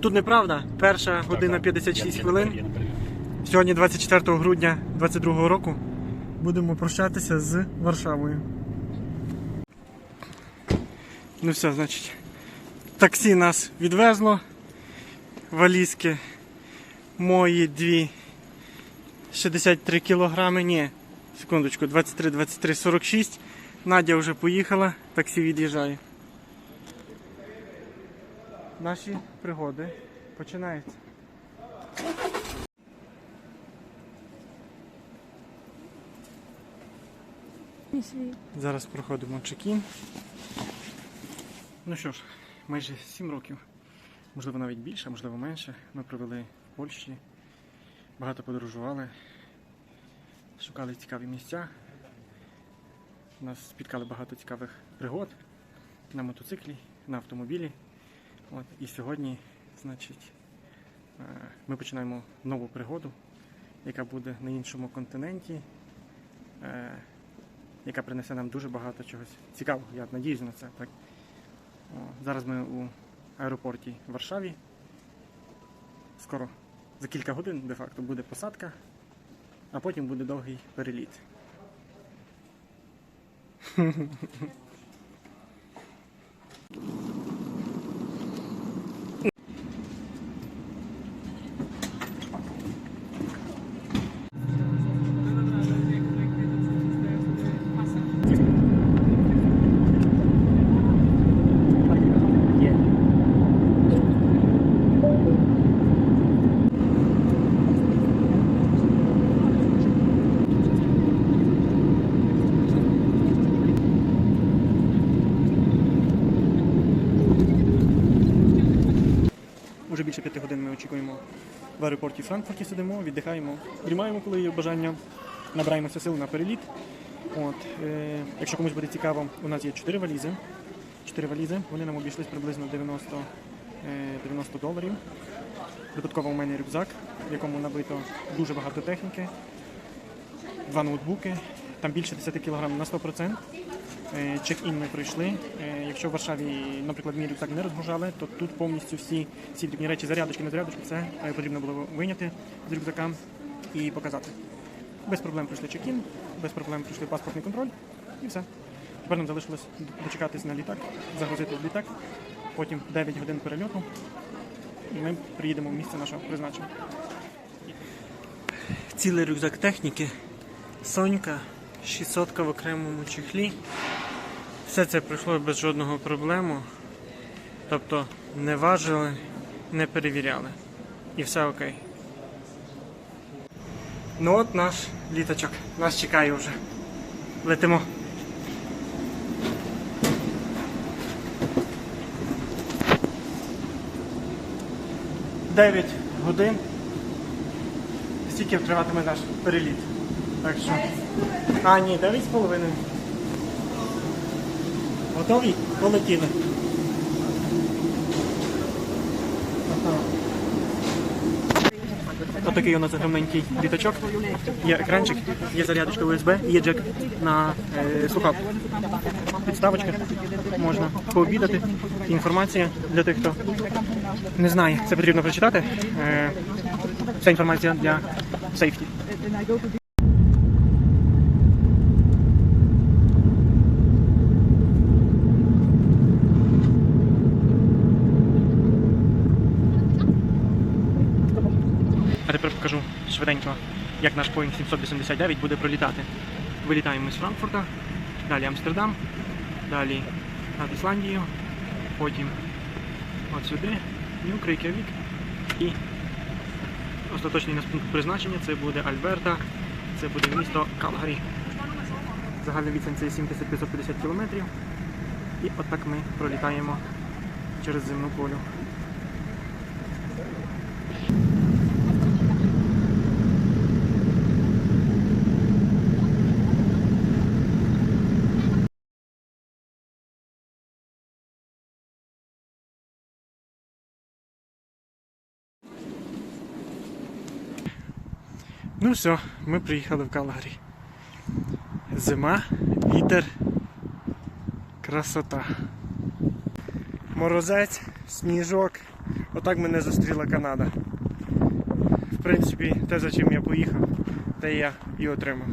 Тут неправда. Перша година 56 хвилин. Сьогодні 24 грудня 2022 року. Будемо прощатися з Варшавою. Ну все, значить. Таксі нас відвезло. Валізки мої дві 63 кілограми. Ні, секундочку, 23, 23, 46. Надя вже поїхала, таксі від'їжджає. Наші пригоди починаються. Зараз проходимо чекін. Ну що ж, майже 7 років, можливо навіть більше, можливо менше. Ми провели в Польщі, багато подорожували, шукали цікаві місця. Нас спіткали багато цікавих пригод на мотоциклі, на автомобілі. От, і сьогодні, значить, е, ми починаємо нову пригоду, яка буде на іншому континенті, е, яка принесе нам дуже багато чогось цікавого. Я надіюсь на це. Так. Зараз ми у аеропорті в Варшаві. Скоро за кілька годин де-факто буде посадка, а потім буде довгий переліт. більше п'яти годин ми очікуємо в аеропорті Франкфурті сидимо, віддихаємо, дрімаємо, коли є бажання, набираємося сил на переліт. От, е, якщо комусь буде цікаво, у нас є 4 валізи. 4 валізи, вони нам обійшлись приблизно 90, е, 90 доларів. Додатково у мене рюкзак, в якому набито дуже багато техніки, два ноутбуки, там більше 10 кг на 100%. Е, Чек-ін ми пройшли. Е, Якщо в Варшаві, наприклад, мій рюкзак не розгружали, то тут повністю всі ці дрібні речі, зарядочки, не зарядочки, все е, потрібно було виняти з рюкзака і показати. Без проблем пройшли чек-ін, без проблем пройшли паспортний контроль і все. Тепер нам залишилось дочекатись на літак, загрузити в літак, потім 9 годин перельоту, і ми приїдемо в місце нашого призначення. Цілий рюкзак техніки. Сонька, 600 в окремому чехлі. Все це пройшло без жодного проблему. Тобто не важили, не перевіряли. І все окей. Ну от наш літачок. Нас чекає вже. Летимо. Дев'ять годин. Стільки триватиме наш переліт. Так що. А, ні, 9 з половиною. Готові? Полетіли. Отакий у нас огромненький літачок. Є екранчик, є зарядочка USB, є джек на е, слухавку. Підставочка. Можна пообідати. Інформація для тих, хто не знає. Це потрібно прочитати. Е, вся інформація для сейфті. А тепер покажу швиденько, як наш Boeing 789 буде пролітати. Вилітаємо ми з Франкфурта, далі Амстердам, далі над Ісландією, потім от сюди, Нюк, Рейкявік і остаточний наш пункт призначення це буде Альберта, це буде місто Калгарі. Загальна відстань це 7550 кілометрів. І отак ми пролітаємо через земну полю. Ну все, ми приїхали в Калгарі. Зима, вітер, красота. Морозець, сніжок. Отак мене зустріла Канада. В принципі, те, за чим я поїхав, те я і отримав.